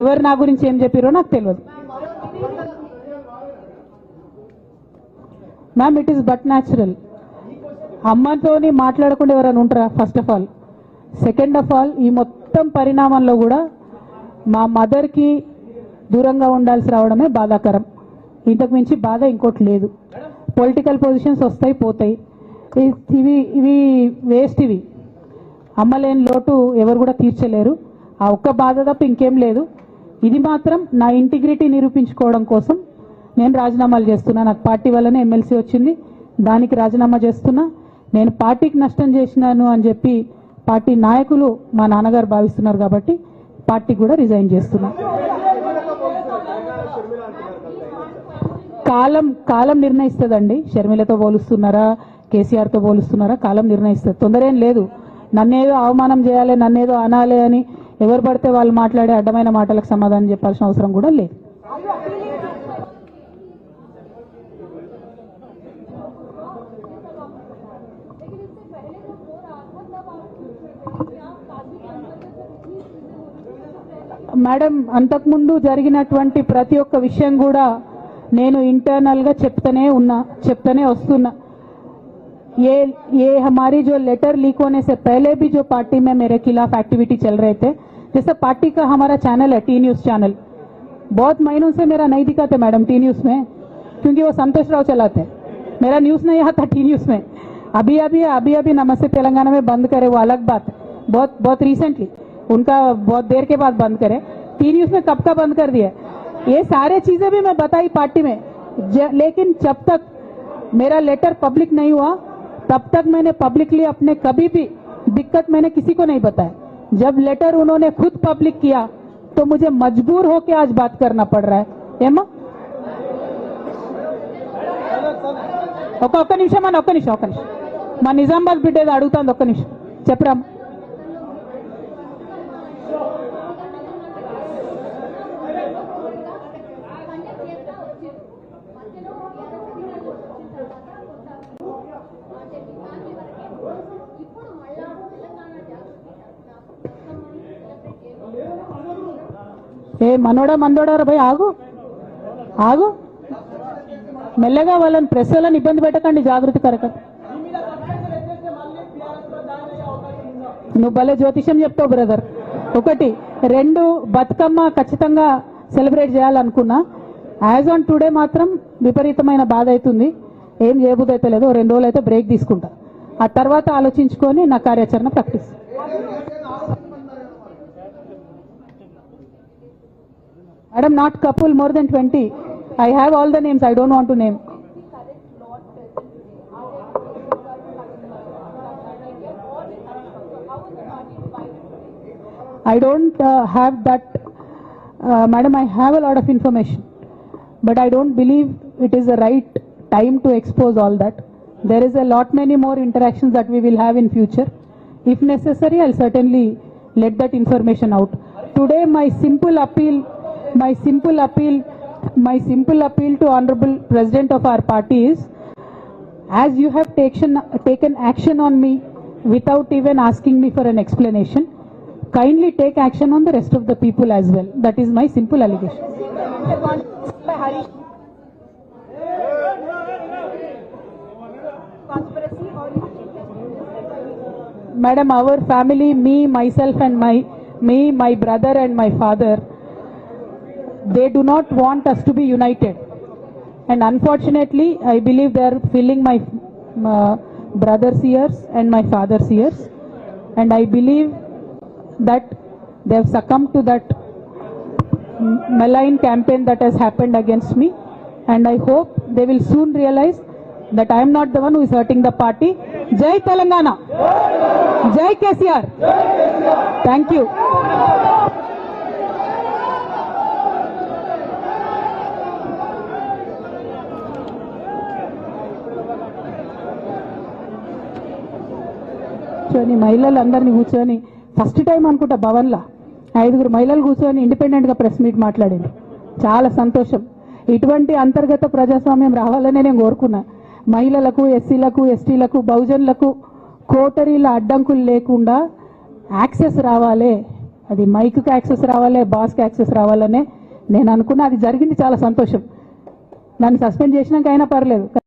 ఎవరు నా గురించి ఏం చెప్పారో నాకు తెలియదు. Ma'am it is but natural అమ్మతోని మాట్లాడకుండా ఎవరైనా ఉంటారా? First of all second of all ఈ మొత్తం పరిణామంలో కూడా మా మదర్కి దూరంగా ఉండాల్సి రావడమే బాధాకరం. ఇంతకు మించి బాధ ఇంకోటి లేదు. పొలిటికల్ పొజిషన్స్ వస్తాయి పోతాయి. ఇవి ఇవి వేస్ట్ ఇవి. అమ్మలేని లోటు ఎవరు కూడా తీర్చలేరు. ఆ ఒక్క బాధ తప్ప ఇంకేం లేదు. ఇది మాత్రం నా ఇంటిగ్రిటీ నిరూపించుకోవడం కోసం నేను రాజీనామాలు చేస్తున్నా. నాకు పార్టీ వల్లనే ఎమ్మెల్సీ వచ్చింది. దానికి రాజీనామా చేస్తున్నా. నేను పార్టీకి నష్టం చేసినాను అని చెప్పి పార్టీ నాయకులు మా నాన్నగారు భావిస్తున్నారు కాబట్టి పార్టీ కూడా రిజైన్ చేస్తున్నా. కాలం కాలం నిర్ణయిస్తుందండి. షర్మిలతో పోలుస్తున్నారా? కేసీఆర్తో పోలుస్తున్నారా? కాలం నిర్ణయిస్తుంది. తొందర ఏం లేదు. నన్నేదో అవమానం చేయాలి నన్నేదో అనాలి అని ఎవరు పడితే వాళ్ళు మాట్లాడే అడ్డమైన మాటలకు సమాధానం చెప్పాల్సిన అవసరం కూడా లేదు మేడం అంతకుముందు జరిగినటువంటి ప్రతి ఒక్క విషయం కూడా నేను ఇంటర్నల్ గా చెప్తానే ఉన్నా చెప్తానే వస్తున్నా ये ये हमारी जो लेटर लीक होने से पहले भी जो पार्टी में मेरे खिलाफ एक्टिविटी चल रहे थे जैसे पार्टी का हमारा चैनल है टी न्यूज़ चैनल। बहुत महीनों से मेरा नहीं दिखाते मैडम टी न्यूज़ में, क्योंकि वो संतोष राव चलाते। मेरा न्यूज़ नहीं आता टी न्यूज़ में। अभी अभी अभी अभी नमस्ते तेलंगाना में बंद करे, वो अलग बात। बहुत बहुत रिसेंटली उनका बहुत देर के बाद बंद करे। टी न्यूज़ में कब का बंद कर दिया? ये सारे चीज़ें भी मैं बताई पार्टी में। लेकिन जब तक मेरा लेटर पब्लिक नहीं हुआ, तब तक मैंने पब्लिकली अपने कभी भी दिक्कत मैंने किसी को नहीं बताया। जब लेटर उन्होंने खुद पब्लिक किया तो मुझे मजबूर होके आज बात करना पड़ रहा है ఏమా ఒక ఒక్క నిమిషం అని ఒక్క నిమిషం ఒక్క నిమిషం మా నిజామాబాద్ బిడ్డ ఏదో అడుగుతుంది ఒక్క నిమిషం చెప్పరా ఏ మనోడా మందోడారా భయ్ ఆగు. ఆగు. మెల్లగా వాళ్ళని ప్రెస్ వాళ్ళని ఇబ్బంది పెట్టకండి జాగృతి కరక నువ్వు భలే జ్యోతిషం చెప్తావు బ్రదర్ ఒకటి రెండు బతుకమ్మ ఖచ్చితంగా సెలబ్రేట్ చేయాలనుకున్నా యాజ్ ఆన్ టుడే మాత్రం విపరీతమైన బాధ అవుతుంది ఏం చేయబుద్ధి లేదో రెండు రోజులు అయితే బ్రేక్ తీసుకుంటా. ఆ తర్వాత ఆలోచించుకొని నా కార్యాచరణ ప్రకటిస్తాను Madam, not couple, more than 20. I have all the names, I don't want to name. I don't uh, have that, uh, madam, I have a lot of information, but I don't believe it is the right time to expose all that. There is a lot many more interactions that we will have in future. If necessary, I'll certainly let that information out. Today, my simple appeal, my simple appeal, my simple appeal to Honorable President of our party is, as you have taken, taken action on me without even asking me for an explanation, kindly take action on the rest of the people as well. That is my simple allegation. Madam, our family, me, myself and my, me, my brother and my father, they do not want us to be united. And unfortunately, I believe they are filling my uh, brother's ears and my father's ears. And I believe that they have succumbed to that malign campaign that has happened against me. And I hope they will soon realize that I am not the one who is hurting the party. Jai Telangana. Jai KCR. Thank you. కూర్చొని మహిళలందరినీ కూర్చొని first time అనుకుంటా భవన్లో ఐదుగురు మహిళలు కూర్చొని ఇండిపెండెంట్గా press meet మాట్లాడింది. చాలా సంతోషం. ఇటువంటి అంతర్గత ప్రజాస్వామ్యం రావాలనే నేను కోరుకున్నా. మహిళలకు ఎస్సీలకు ఎస్టీలకు బహుజనులకు కోటరీల అడ్డంకులు లేకుండా యాక్సెస్ రావాలి. అది మైక్కి యాక్సెస్ రావాలి బాస్కి యాక్సెస్ రావాలనే నేను అనుకున్నా. అది జరిగింది చాలా సంతోషం. నన్ను సస్పెండ్ చేసినాక అయినా పర్లేదు.